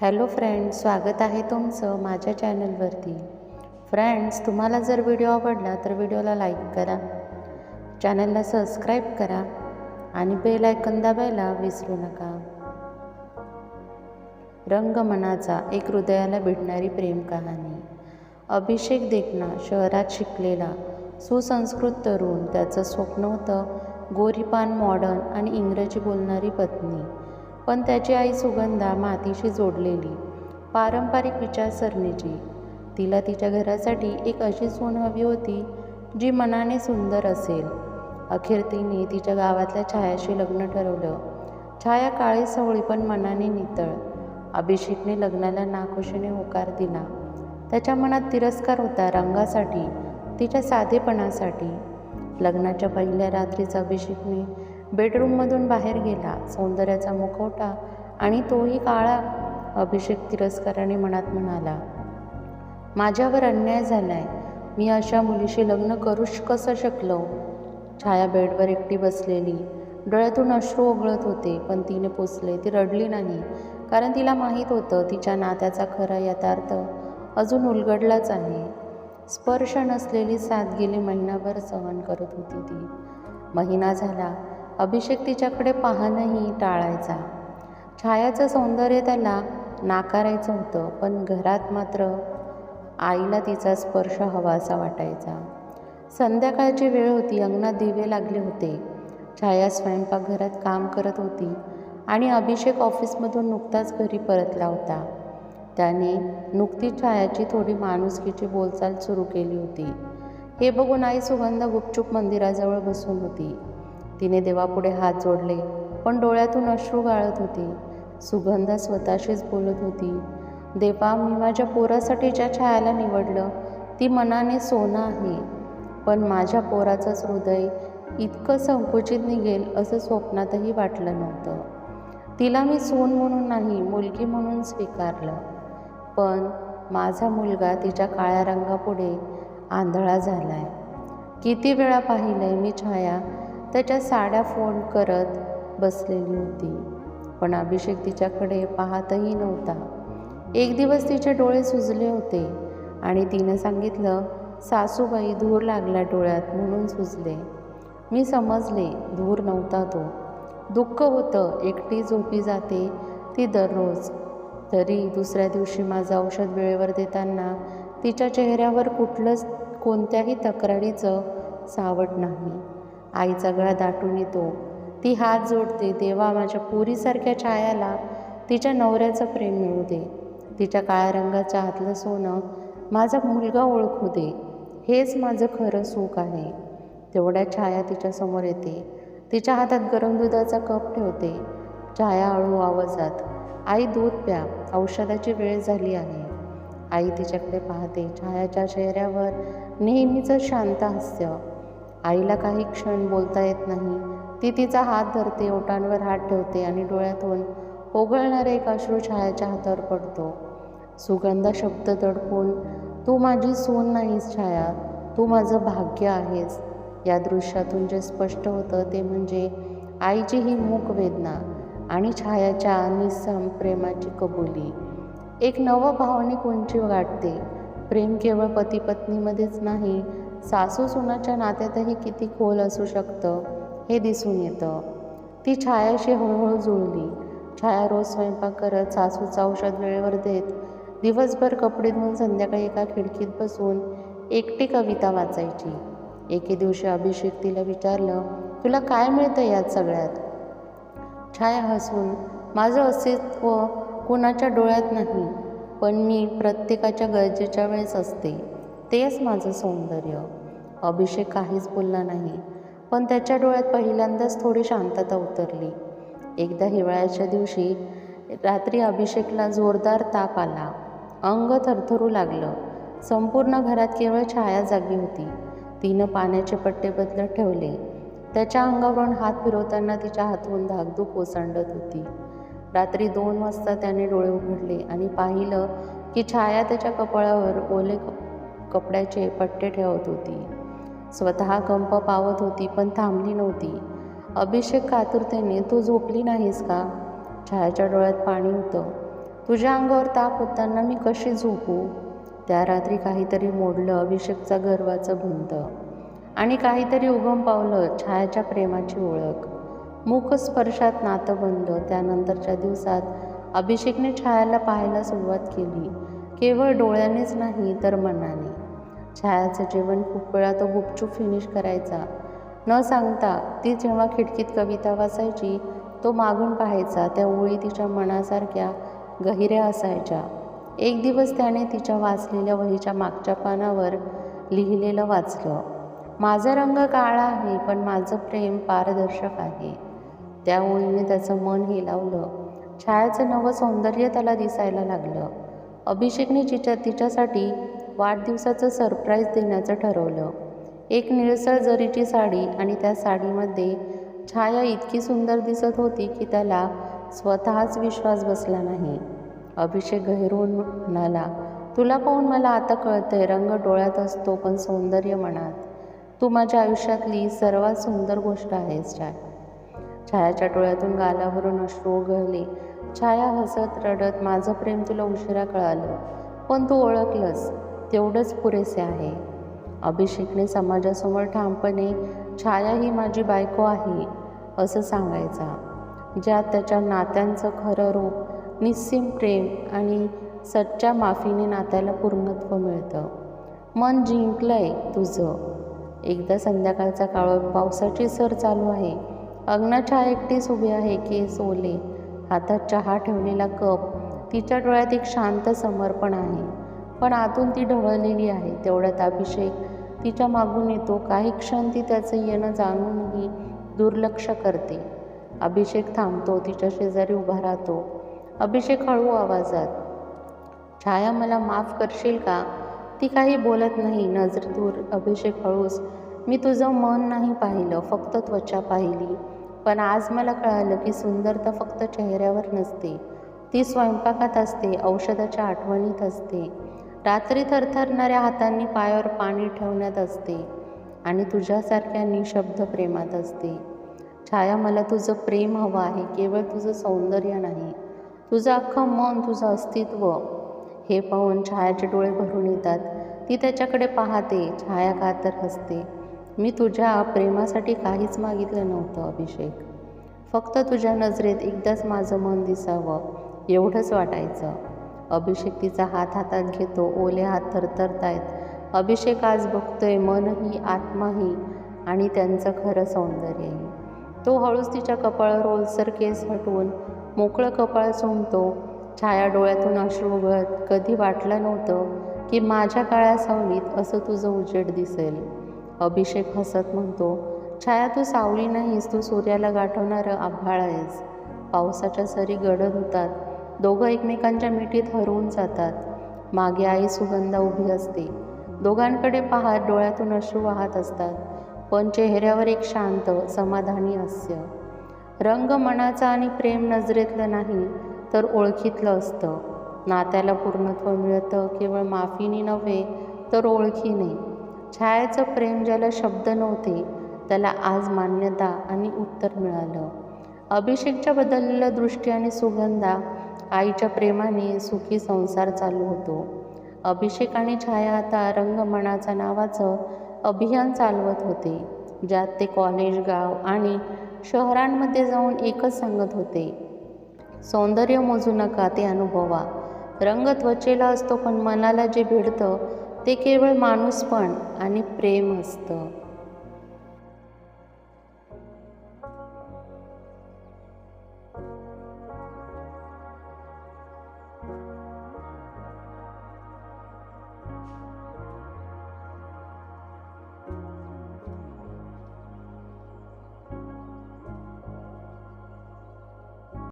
Hello friends स्वागत आहे तुमचं माझ्या चॅनलवरती. फ्रेंड्स तुम्हाला जर व्हिडिओ आवडला तर व्हिडिओला लाईक करा चॅनलला सबस्क्राईब करा आणि बेल आयकन दाबायला विसरू नका. रंग मनाचा एक हृदयाला भिडणारी प्रेम कहाणी. अभिषेक देखना शहरात शिकलेला सुसंस्कृत तरुण त्याचं स्वप्न होतं गोरीपान मॉडर्न आणि इंग्रजी बोलणारी पत्नी. पण त्याची आई सुगंधा मातीशी जोडलेली पारंपरिक विचारसरणीची. तिला तिच्या घरासाठी एक अशी सून हवी होती जी मनाने सुंदर असेल. अखेर तिने तिच्या गावातल्या छायाशी लग्न ठरवलं. छाया काळी सवळी पण मनाने नितळ. अभिषेकने लग्नाला नाखुशीने होकार दिला. त्याच्या मनात तिरस्कार होता रंगासाठी तिच्या साधेपणासाठी. लग्नाच्या पहिल्या रात्रीच अभिषेकने बेडरूममधून बाहेर गेला. सौंदर्याचा मुखवटा आणि तोही काळा अभिषेक तिरस्काराने मनात म्हणाला माझ्यावर अन्याय झालाय. मी अशा मुलीशी लग्न करूच कसं शकलो छाया बेडवर एकटी बसलेली. डोळ्यातून अश्रू ओघळत होते पण तिने पोचले. ती रडली नाही कारण तिला माहीत होतं तिच्या नात्याचा खरा यथार्थ अजून उलगडलाच आहे. स्पर्श नसलेली साथ गेली महिनाभर सहन करत होती ती. महिना झाला. अभिषेक तिच्याकडे पाहणंही टाळायचा. छायाचं सौंदर्य त्याला नाकारायचं होतं पण घरात मात्र आईला तिचा स्पर्श हवासा वाटायचा. संध्याकाळची वेळ होती अंगणात दिवे लागले होते. छाया स्वयंपाकघरात काम करत होती आणि अभिषेक ऑफिसमधून नुकताच घरी परतला होता. त्याने नुकतीच छायाची थोडी माणुसकीची बोलचाल सुरू केली होती. हे बघून आई सुगंध गुपचूप मंदिराजवळ बसून होती. तिने देवापुढे हात जोडले. पण डोळ्यातून अश्रू गाळत होती. सुगंधा स्वतःशीच बोलत होती. देवा मी माझ्या पोरासाठी ज्या छायाला निवडलं ती मनाने सोनं आहे. पण माझ्या पोराचंच हृदय इतकं संकुचित निघेल असं स्वप्नातही वाटलं नव्हतं. तिला मी सोन म्हणून नाही मुलगी म्हणून स्वीकारलं. पण माझा मुलगा तिच्या काळ्या रंगापुढे आंधळा झाला आहे किती वेळा पाहिलं आहे मी छाया त्याच्या साड्या फोन करत बसलेली होती. पण अभिषेक तिच्याकडे पाहतही नव्हता. एक दिवस तिचे डोळे सुजले होते आणि तिनं सांगितलं सासूबाई धूर लागला डोळ्यात म्हणून सुजले. मी समजले धूर नव्हता तो. दुःख होतं एकटी झोपी जाते ती दररोज. तरी दुसऱ्या दिवशी माझं औषध वेळेवर देताना तिच्या चेहऱ्यावर कुठलंच कोणत्याही तक्रारीचं सावट नाही. आईचा गळा दाटून येतो. ती हात जोडते देवा माझ्या पुरीसारख्या छायाला तिच्या नवऱ्याचं प्रेम मिळू दे. तिच्या काळ्या रंगाच्या हातलं सोनं माझा मुलगा ओळखू दे. हेच माझं खरं सुख आहे. तेवढ्या छाया तिच्यासमोर येते. तिच्या हातात गरम दुधाचा कप ठेवते. छाया हळू आवाजात आई दूध प्या. औषधाची वेळ झाली आहे. आई तिच्याकडे पाहते. छायाच्या चेहऱ्यावर नेहमीचं शांत हास्य. आईला काही क्षण बोलता येत नाही. ती तिचा हात धरते ओटांवर हात ठेवते आणि डोळ्यातून ओघळणारे एक अश्रू छायाच्या हातावर पडतो. सुगंधा शब्द तडपून तू माझी सून नाहीस छाया. तू माझं भाग्य आहेस. या दृश्यातून जे स्पष्ट होतं ते म्हणजे आईची ही मूक वेदना आणि छायाच्या निसम प्रेमाची कबुली. एक नवं भावनिक उंची गाठते प्रेम केवळ पती पत्नीमध्येच नाही सासू सुनाच्या नात्यातही किती खोल असू शकतं हे दिसून येतं. ती छायाशी हळूहळू जुळली. छाया रोज स्वयंपाक करत सासूचं औषध वेळेवर देत दिवसभर कपडे धुवून संध्याकाळी एका खिडकीत बसून एकटी कविता वाचायची. एके दिवशी अभिषेक तिला विचारलं तुला काय मिळतं यात सगळ्यात? छाया हसून माझं अस्तित्व कुणाच्या डोळ्यात नाही. पण मी प्रत्येकाच्या गरजेच्या वेळेस असते. तेच माझं सौंदर्य. अभिषेक काहीच बोलला नाही पण त्याच्या डोळ्यात पहिल्यांदाच थोडी शांतता उतरली. एकदा हिवाळ्याच्या दिवशी रात्री अभिषेकला जोरदार ताप आला. अंग थरथरू लागलं. संपूर्ण घरात केवळ छाया जागी होती. तिनं पाण्याचे पट्टे बदलत ठेवले. त्याच्या अंगावरून हात फिरवताना तिच्या हातून धाकधूक ओसंडत होती. रात्री दोन वाजता त्याने डोळे उघडले आणि पाहिलं की छाया त्याच्या कपाळावर ओले कपड्याचे पट्टे ठेवत होती. स्वतः कंप पावत होती पण थांबली नव्हती. अभिषेक कातुरतेने तू झोपली नाहीस का? छायाच्या डोळ्यात पाणी होतं. तुझ्या अंगावर ताप होताना मी कशी झोपू? त्या रात्री काहीतरी मोडलं अभिषेकचा गर्वाचं भिंत. आणि काहीतरी उगम पावलं छायाच्या प्रेमाची ओळख. मुखस्पर्शात नातं बनलं. त्यानंतरच्या दिवसात अभिषेकने छायाला पाहायला सुरुवात केली. केवळ डोळ्यानेच नाही तर मनाने. छायाचं जेवण खूप वेळा तो गुपचूप फिनिश करायचा. न सांगता ती जेव्हा खिडकीत कविता वाचायची तो मागून पाहायचा त्या ओळी तिच्या मनासारख्या गहिऱ्या असायच्या. एक दिवस त्याने तिच्या वाचलेल्या वहीच्या मागच्या पानावर लिहिलेलं वाचलं माझा रंग काळा आहे पण माझं प्रेम पारदर्शक आहे. त्या ओळीने त्याचं मन हिलावलं. छायाचं नवं सौंदर्य त्याला दिसायला लागलं. अभिषेकने तिच्या तिच्यासाठी वाढदिवसाचं सरप्राईज देण्याचं ठरवलं. एक निळसळ जरीची साडी आणि त्या साडीमध्ये छाया इतकी सुंदर दिसत होती की त्याला स्वतःच विश्वास बसला नाही. अभिषेक गहिरून म्हणाला तुला पाहून मला आता कळतंय रंग डोळ्यात असतो पण सौंदर्य मनात. तू माझ्या आयुष्यातली सर्वात सुंदर गोष्ट आहेस छाया छायाच्या डोळ्यातून गालावरून अश्रू ओघळले छाया हसत रडत माझं प्रेम तुला उशिरा कळालं. पण तू ओळखलंस. तेवढंच पुरेसे आहे. अभिषेकने समाजासमोर ठामपणे छाया ही माझी बायको आहे असं सांगायचा. ज्यात त्याच्या नात्यांचं खरं रूप निस्सीम प्रेम आणि सच्च्या माफीने नात्याला पूर्णत्व मिळतं. मन जिंकलंय तुझं. एकदा संध्याकाळचा काळ पावसाची सर चालू आहे. अंगणात छाया एकटीच उभी आहे केस ओले हातात चहा ठेवलेला कप. तिच्या डोळ्यात एक शांत समर्पण आहे. पण आतून ती ढवळलेली आहे. तेवढ्यात अभिषेक तिच्या मागून येतो. काही क्षण ती त्याचं येणं जाणूनही दुर्लक्ष करते. अभिषेक थांबतो. तिच्या शेजारी उभा राहतो. अभिषेक हळू आवाजात छाया मला माफ करशील का? ती काही बोलत नाही. नजर दूर अभिषेक हळूस मी तुझं मन नाही पाहिलं. फक्त त्वचा पाहिली. पण आज मला कळालं की सुंदरता फक्त चेहऱ्यावर नसते. ती स्वयंपाकात असते औषधाच्या आठवणीत असते. रात्री थरथरणाऱ्या हातांनी पायावर पाणी ठेवण्यात असते आणि तुझ्यासारख्या निशब्द प्रेमात असते. छाया मला तुझं प्रेम हवं आहे केवळ तुझं सौंदर्य नाही. तुझं अख्खं मन तुझं अस्तित्व. हे पाहून छायाचे डोळे भरून येतात. ती त्याच्याकडे पाहते. छाया का तर हसते. मी तुझ्या प्रेमासाठी काहीच मागितलं नव्हतं अभिषेक. फक्त तुझ्या नजरेत एकदाच माझं मन दिसावं एवढंच वाटायचं. अभिषेक तिचा हात हातात घेतो ओले हात थरथरतायत. अभिषेक आज बघतोय मनही आत्माही आणि त्यांचं खरं सौंदर्यही तो हळूच तिच्या कपाळावर ओलसर केस हटवून मोकळं कपाळ चुंबतो छाया डोळ्यातून अश्रू उघळत कधी वाटलं नव्हतं की माझ्या काळ्या सावलीत असं तुझं उजेड दिसेल. अभिषेक हसत म्हणतो छाया तू सावली नाहीस तू सूर्याला गाठवणारं आभाळ आहेस. पावसाच्या सरी गडद होतात दोघं एकमेकांच्या मिठीत हरवून जातात. मागे आई सुगंधा उभी असते. दोघांकडे पाहत डोळ्यातून अश्रू वाहत असतात. पण चेहऱ्यावर एक शांत समाधानी हास्य. रंग मनाचा आणि प्रेम नजरेतलं नाही तर ओळखीतलं असतं. नात्याला पूर्णत्व मिळतं केवळ माफीने नव्हे तर ओळखीने छायाचं प्रेम ज्याला शब्द नव्हते त्याला आज मान्यता आणि उत्तर मिळालं. अभिषेकच्या बदललेल्या दृष्टी आणि सुगंधा आईच्या प्रेमाने सुखी संसार चालू होतो. अभिषेक आणि छाया आता रंगमनाचा नावाचं अभियान चालवत होते ज्यात ते कॉलेज गाव आणि शहरांमध्ये जाऊन एकच सांगत होते. सौंदर्य मोजू नका ते अनुभवा. रंग त्वचेला असतो पण मनाला जे भेटतं ते केवळ माणूसपण आणि प्रेम असतं.